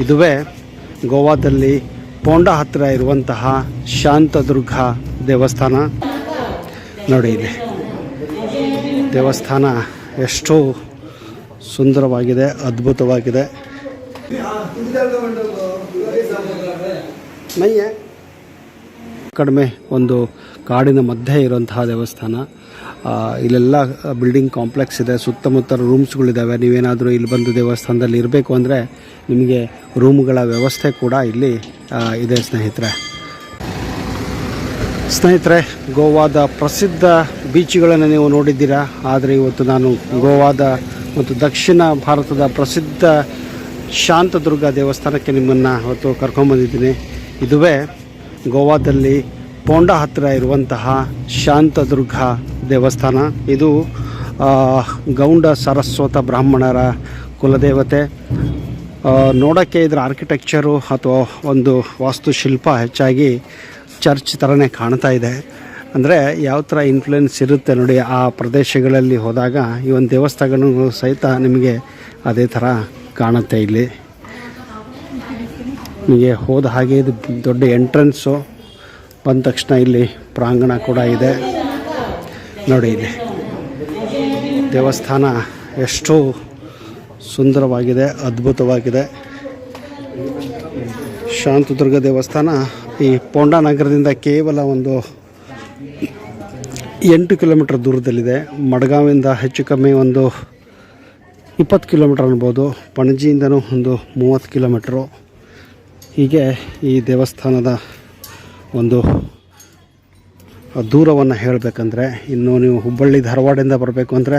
ಇದುವೇ ಗೋವಾದಲ್ಲಿ ಪೋಂಡ ಹತ್ತಿರ ಇರುವಂತಹ ಶಾಂತದುರ್ಗ ದೇವಸ್ಥಾನ ನೋಡಿ ಇಲ್ಲಿ. ದೇವಸ್ಥಾನ ಎಷ್ಟು ಸುಂದರವಾಗಿದೆ ಅದ್ಭುತವಾಗಿದೆ. ಮೈಯೆ. ಕಡಿಮೆ ಒಂದು ಕಾಡಿನ ಮಧ್ಯೆ ಇರುವಂತಹ ದೇವಸ್ಥಾನ. ಇಲ್ಲೆಲ್ಲ ಬಿಲ್ಡಿಂಗ್ ಕಾಂಪ್ಲೆಕ್ಸ್ ಇದೆ ಸುತ್ತಮುತ್ತ ರೂಮ್ಸ್ಗಳಿದ್ದಾವೆ ನೀವೇನಾದರೂ ಇಲ್ಲಿ ಬಂದು ದೇವಸ್ಥಾನದಲ್ಲಿ ಇರಬೇಕು ಅಂದರೆ ನಿಮಗೆ ರೂಮ್ಗಳ ವ್ಯವಸ್ಥೆ ಕೂಡ ಇಲ್ಲಿ ಇದೆ ಸ್ನೇಹಿತರೆ. ಸ್ನೇಹಿತರೆ, ಗೋವಾದ ಪ್ರಸಿದ್ಧ ಬೀಚ್ಗಳನ್ನು ನೀವು ನೋಡಿದ್ದೀರಾ? ಆದರೆ ಇವತ್ತು ನಾನು ಗೋವಾದ ಮತ್ತು ದಕ್ಷಿಣ ಭಾರತದ ಪ್ರಸಿದ್ಧ ಶಾಂತದುರ್ಗ ದೇವಸ್ಥಾನಕ್ಕೆ ನಿಮ್ಮನ್ನು ಇವತ್ತು ಕರ್ಕೊಂಬಂದಿದ್ದೀನಿ. ಇದುವೇ ಗೋವಾದಲ್ಲಿ ಪೋಂಡ ಹತ್ತಿರ ಇರುವಂತಹ ಶಾಂತದುರ್ಗ ದೇವಸ್ಥಾನ. ಇದು ಗೌಂಡ ಸರಸ್ವತ ಬ್ರಾಹ್ಮಣರ ಕುಲದೇವತೆ. ನೋಡೋಕ್ಕೆ ಇದರ ಆರ್ಕಿಟೆಕ್ಚರು ಅಥವಾ ಒಂದು ವಾಸ್ತುಶಿಲ್ಪ ಹೆಚ್ಚಾಗಿ ಚರ್ಚ್ ಥರನೇ ಕಾಣ್ತಾ ಇದೆ. ಅಂದರೆ ಯಾವ ಥರ ಇನ್ಫ್ಲುಯೆನ್ಸ್ ಇರುತ್ತೆ ನೋಡಿ ಆ ಪ್ರದೇಶಗಳಲ್ಲಿ ಹೋದಾಗ ಈ ಒಂದು ದೇವಸ್ಥಾನಗಳು ಸಹಿತ ನಿಮಗೆ ಅದೇ ಥರ ಕಾಣುತ್ತೆ ಇಲ್ಲಿ. ನಿಮಗೆ ಹೋದ ಹಾಗೆ ಇದು ದೊಡ್ಡ ಎಂಟ್ರೆನ್ಸು. ಬಂದ ತಕ್ಷಣ ಇಲ್ಲಿ ಪ್ರಾಂಗಣ ಕೂಡ ಇದೆ. ನೋಡಿ ಇಲ್ಲಿ. ದೇವಸ್ಥಾನ ಎಷ್ಟು ಸುಂದರವಾಗಿದೆ, ಅದ್ಭುತವಾಗಿದೆ. ಶಾಂತದುರ್ಗ ದೇವಸ್ಥಾನ ಈ ಪೋಂಡಾ ನಗರದಿಂದ ಕೇವಲ ಒಂದು ಎಂಟು ಕಿಲೋಮೀಟರ್ ದೂರದಲ್ಲಿದೆ. ಮಡ್ಗಾವಿಂದ ಹೆಚ್ಚು ಕಮ್ಮಿ ಒಂದು ಇಪ್ಪತ್ತು ಕಿಲೋಮೀಟರ್ ಅನ್ಬೋದು. ಪಣಜಿಯಿಂದನೂ ಒಂದು ಮೂವತ್ತು ಕಿಲೋಮೀಟ್ರು. ಹೀಗೆ ಈ ದೇವಸ್ಥಾನದ ಒಂದು ದೂರವನ್ನು ಹೇಳಬೇಕಂದ್ರೆ ಇನ್ನು ನೀವು ಹುಬ್ಬಳ್ಳಿ ಧಾರವಾಡದಿಂದ ಬರಬೇಕು ಅಂದರೆ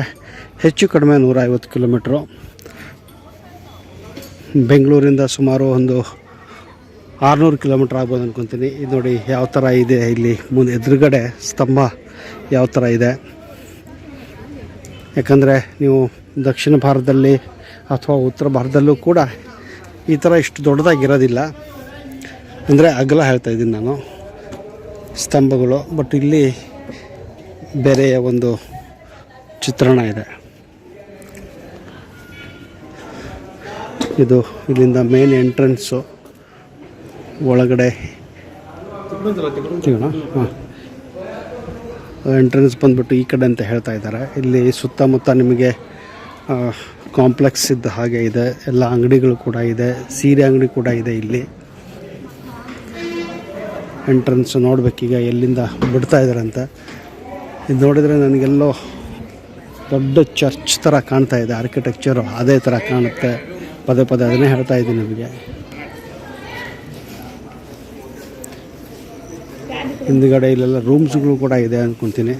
ಹೆಚ್ಚು ಕಡಿಮೆ ನೂರ ಐವತ್ತು ಕಿಲೋಮೀಟ್ರು. ಬೆಂಗಳೂರಿಂದ ಸುಮಾರು ಒಂದು ಆರುನೂರು ಕಿಲೋಮೀಟ್ರ್ ಆಗ್ಬೋದು ಅಂದ್ಕೊತೀನಿ ಇದು ನೋಡಿ ಯಾವ ಥರ ಇದೆ ಇಲ್ಲಿ ಮುಂದೆ ಎದುರುಗಡೆ ಸ್ತಂಭ ಯಾವ ಥರ ಇದೆ. ಯಾಕಂದರೆ ನೀವು ದಕ್ಷಿಣ ಭಾರತದಲ್ಲಿ ಅಥವಾ ಉತ್ತರ ಭಾರತದಲ್ಲೂ ಕೂಡ ಈ ಥರ ಇಷ್ಟು ದೊಡ್ಡದಾಗಿರೋದಿಲ್ಲ. ಅಂದರೆ ಅಗಲ ಹೇಳ್ತಾ ಇದ್ದೀನಿ ನಾನು, ಸ್ತಂಭಗಳು ಬಟ್ ಇಲ್ಲಿ ಬೇರೆಯ ಒಂದು ಚಿತ್ರಣ ಇದೆ. ಇದು ಇಲ್ಲಿಂದ ಮೇನ್ ಎಂಟ್ರೆನ್ಸು ಒಳಗಡೆ ಹಾಂ. ಎಂಟ್ರೆನ್ಸ್ ಬಂದ್ಬಿಟ್ಟು ಈ ಕಡೆ ಅಂತ ಹೇಳ್ತಾ ಇದ್ದಾರೆ. ಇಲ್ಲಿ ಸುತ್ತಮುತ್ತ ನಿಮಗೆ ಕಾಂಪ್ಲೆಕ್ಸ್ ಇದ್ದ ಹಾಗೆ ಇದೆ. ಎಲ್ಲ ಅಂಗಡಿಗಳು ಕೂಡ ಇದೆ. ಸೀರೆ ಅಂಗಡಿ ಕೂಡ ಇದೆ ಇಲ್ಲಿ. ಎಂಟ್ರೆನ್ಸ್ ನೋಡ್ಬೇಕೀಗ ಎಲ್ಲಿಂದ ಬಿಡ್ತಾ ಇದ್ದಾರೆ ಅಂತ ಇದು ನೋಡಿದರೆ ನನಗೆಲ್ಲೋ ದೊಡ್ಡ ಚರ್ಚ್ ಥರ ಕಾಣ್ತಾ ಇದೆ. ಆರ್ಕಿಟೆಕ್ಚರು ಅದೇ ಥರ ಕಾಣುತ್ತೆ. ಪದೇ ಪದೇ ಅದನ್ನೇ ಹೇಳ್ತಾ ಇದ್ದೀನಿ ನಿಮಗೆ. ಹಿಂದ್ಗಡೆ ಇಲ್ಲೆಲ್ಲ ರೂಮ್ಸ್ಗಳು ಕೂಡ ಇದೆ ಅಂದ್ಕೊತೀನಿ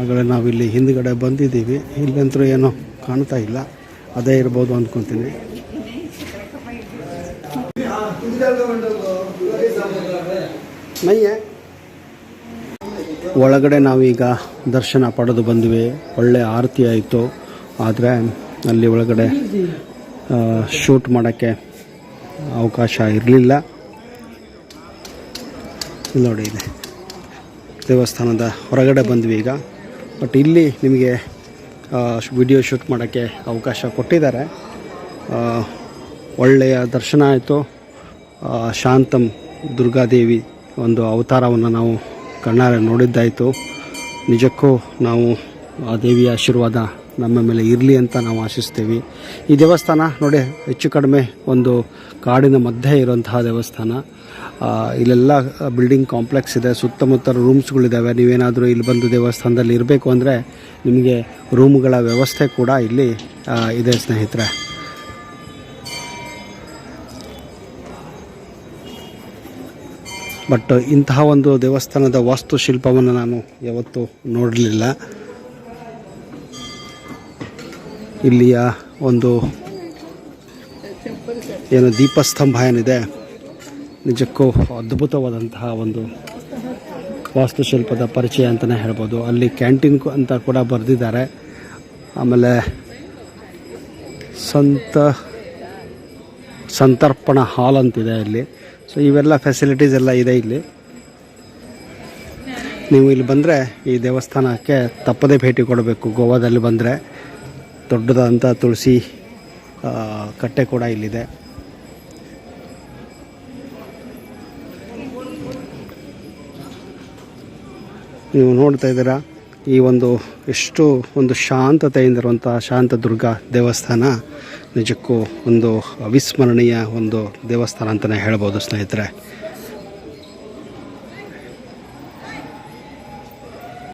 ಆಗಲೇ ನಾವಿಲ್ಲಿ ಹಿಂದ್ಗಡೆ ಬಂದಿದ್ದೀವಿ. ಇಲ್ಲಂತೂ ಏನೋ ಕಾಣ್ತಾ ಇಲ್ಲ. ಅದೇ ಇರ್ಬೋದು ಅಂದ್ಕೊತೀನಿ ಒಳಗಡೆ ನಾವೀಗ ದರ್ಶನ ಪಡೆದು ಬಂದ್ವಿ. ಒಳ್ಳೆ ಆರತಿ ಆಯಿತು. ಆದರೆ ಅಲ್ಲಿ ಒಳಗಡೆ ಶೂಟ್ ಮಾಡೋಕ್ಕೆ ಅವಕಾಶ ಇರಲಿಲ್ಲ. ನೋಡಿ, ಇದೆ ದೇವಸ್ಥಾನದ ಹೊರಗಡೆ ಬಂದ್ವಿ ಈಗ. ಬಟ್ ಇಲ್ಲಿ ನಿಮಗೆ ವಿಡಿಯೋ ಶೂಟ್ ಮಾಡೋಕ್ಕೆ ಅವಕಾಶ ಕೊಟ್ಟಿದ್ದಾರೆ. ಒಳ್ಳೆಯ ದರ್ಶನ ಆಯಿತು. ಶಾಂತಂ ದುರ್ಗಾದೇವಿ ಒಂದು ಅವತಾರವನ್ನು ನಾವು ಕಣ್ಣಾರೆ ನೋಡಿದ್ದಾಯಿತು. ನಿಜಕ್ಕೂ ನಾವು ಆ ದೇವಿಯ ಆಶೀರ್ವಾದ ನಮ್ಮ ಮೇಲೆ ಇರಲಿ ಅಂತ ನಾವು ಆಶಿಸ್ತೀವಿ. ಈ ದೇವಸ್ಥಾನ ನೋಡಿ, ಹೆಚ್ಚು ಕಡಿಮೆ ಒಂದು ಕಾಡಿನ ಮಧ್ಯೆ ಇರುವಂತಹ ದೇವಸ್ಥಾನ. ಇಲ್ಲೆಲ್ಲ ಬಿಲ್ಡಿಂಗ್ ಕಾಂಪ್ಲೆಕ್ಸ್ ಇದೆ ಸುತ್ತಮುತ್ತ ರೂಮ್ಸ್ಗಳಿದ್ದಾವೆ ನೀವೇನಾದರೂ ಇಲ್ಲಿ ಬಂದು ದೇವಸ್ಥಾನದಲ್ಲಿ ಇರಬೇಕು ಅಂದರೆ ನಿಮಗೆ ರೂಮ್ಗಳ ವ್ಯವಸ್ಥೆ ಕೂಡ ಇಲ್ಲಿ ಇದೆ ಸ್ನೇಹಿತರೆ. ಬಟ್ ಇಂತಹ ಒಂದು ದೇವಸ್ಥಾನದ ವಾಸ್ತುಶಿಲ್ಪವನ್ನು ನಾನು ಯಾವತ್ತೂ ನೋಡಲಿಲ್ಲ. ಇಲ್ಲಿಯ ಒಂದು ಏನು ದೀಪಸ್ತಂಭ ಏನಿದೆ, ನಿಜಕ್ಕೂ ಅದ್ಭುತವಾದಂತಹ ಒಂದು ವಾಸ್ತುಶಿಲ್ಪದ ಪರಿಚಯ ಅಂತಲೇ ಹೇಳ್ಬೋದು. ಅಲ್ಲಿ ಕ್ಯಾಂಟೀನ್ ಅಂತ ಕೂಡ ಬರೆದಿದ್ದಾರೆ. ಆಮೇಲೆ ಸಂತ, ಸಂತರ್ಪಣ ಹಾಲ್ ಅಂತಿದೆ ಇಲ್ಲಿ. ಸೊ ಇವೆಲ್ಲ ಫೆಸಿಲಿಟೀಸ್ ಎಲ್ಲ ಇದೆ ಇಲ್ಲಿ. ನೀವು ಇಲ್ಲಿ ಬಂದರೆ ಈ ದೇವಸ್ಥಾನಕ್ಕೆ ತಪ್ಪದೇ ಭೇಟಿ ಕೊಡಬೇಕು. ಗೋವಾದಲ್ಲಿ ಬಂದರೆ ದೊಡ್ಡದಾದಂಥ ತುಳಸಿ ಕಟ್ಟೆ ಕೂಡ ಇಲ್ಲಿದೆ. ನೀವು ನೋಡ್ತಾ ಇದ್ದೀರಾ, ಈ ಒಂದು ಎಷ್ಟು ಒಂದು ಶಾಂತತೆಯಿಂದಿರುವಂಥ ಶಾಂತ ದುರ್ಗಾ ದೇವಸ್ಥಾನ, ನಿಜಕ್ಕೂ ಒಂದು ಅವಿಸ್ಮರಣೀಯ ಒಂದು ದೇವಸ್ಥಾನ ಅಂತಲೇ ಹೇಳ್ಬೋದು ಸ್ನೇಹಿತರೆ.